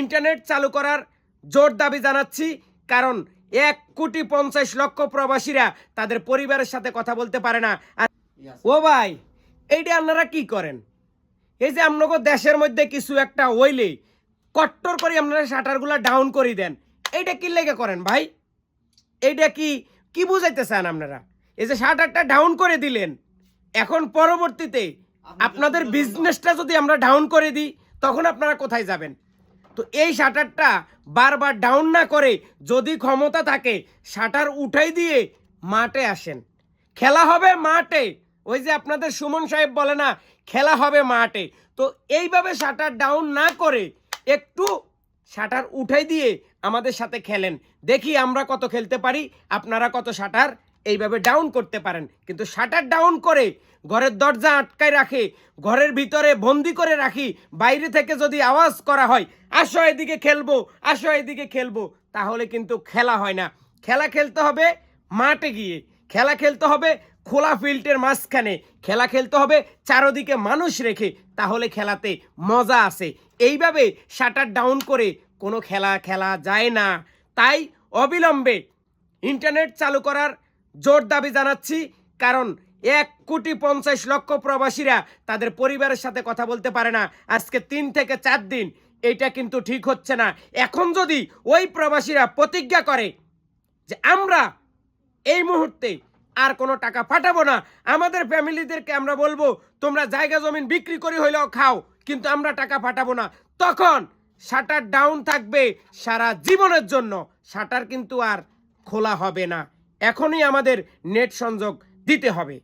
Internet চালু করার জোর দাবি জানাচ্ছি কারণ এক কোটি পঞ্চাশ লক্ষ প্রবাসীরা তাদের পরিবারের সাথে কথা বলতে পারে না। ও ভাই এইটা আপনারা কি করেন? এই যে আপনাকে দেশের মধ্যে কিছু একটা হইলে কট্টর করে আপনারা শাটারগুলো ডাউন করে দেন এইটা কি লেগে করেন ভাই? এইটা কি কি বুঝাইতে চান আপনারা? এই যে শাটারটা ডাউন করে দিলেন এখন পরবর্তীতে আপনাদের বিজনেসটা যদি আমরা ডাউন করে দিই তখন আপনারা কোথায় যাবেন? তো এই শাটারটা বারবার ডাউন না করে যদি ক্ষমতা থাকে, শাটার উঠাই দিয়ে মাঠে আসেন। খেলা হবে মাঠে। ওই যে আপনাদের সুমন সাহেব বলে না, খেলা হবে মাঠে। তো এইভাবে শাটার ডাউন না করে একটু শাটার উঠাই দিয়ে আমাদের সাথে খেলেন। দেখি আমরা কত খেলতে পারি, আপনারা কত শাটার এইভাবে ডাউন করতে পারেন। কিন্তু শাটার ডাউন করে ঘরের দরজা আটকায় রাখে, ঘরের ভিতরে বন্দি করে রাখি, বাইরে থেকে যদি আওয়াজ করা হয়, আসো এদিকে খেলব, আসো এদিকে খেলব, তাহলে কিন্তু খেলা হয় না। খেলা খেলতে হবে মাঠে গিয়ে, খেলা খেলতে হবে খোলা ফিল্ডের মাঝখানে, খেলা খেলতে হবে চারোদিকে মানুষ রেখে, তাহলে খেলাতে মজা আছে এইভাবে শাটার ডাউন করে কোনো খেলা খেলা যায় না। তাই অবিলম্বে ইন্টারনেট চালু করার জোর দাবি জানাচ্ছি, কারণ এক কোটি পঞ্চাশ লক্ষ প্রবাসীরা তাদের পরিবারের সাথে কথা বলতে পারে না। আজকে তিন থেকে চার দিন এটা কিন্তু ঠিক হচ্ছে না। এখন যদি ওই প্রবাসীরা প্রতিজ্ঞা করে যে আমরা এই মুহূর্তে আর কোনো টাকা পাঠাবো না, আমাদের ফ্যামিলিদেরকে আমরা বলব, তোমরা জায়গা জমিন বিক্রি করে হইলেও খাও, কিন্তু আমরা টাকা পাঠাবো না। তখন শাটার ডাউন থাকবে সারা জীবনের জন্য। শাটার কিন্তু আর খোলা হবে না। এখনই আমাদের নেট সংযোগ দিতে হবে।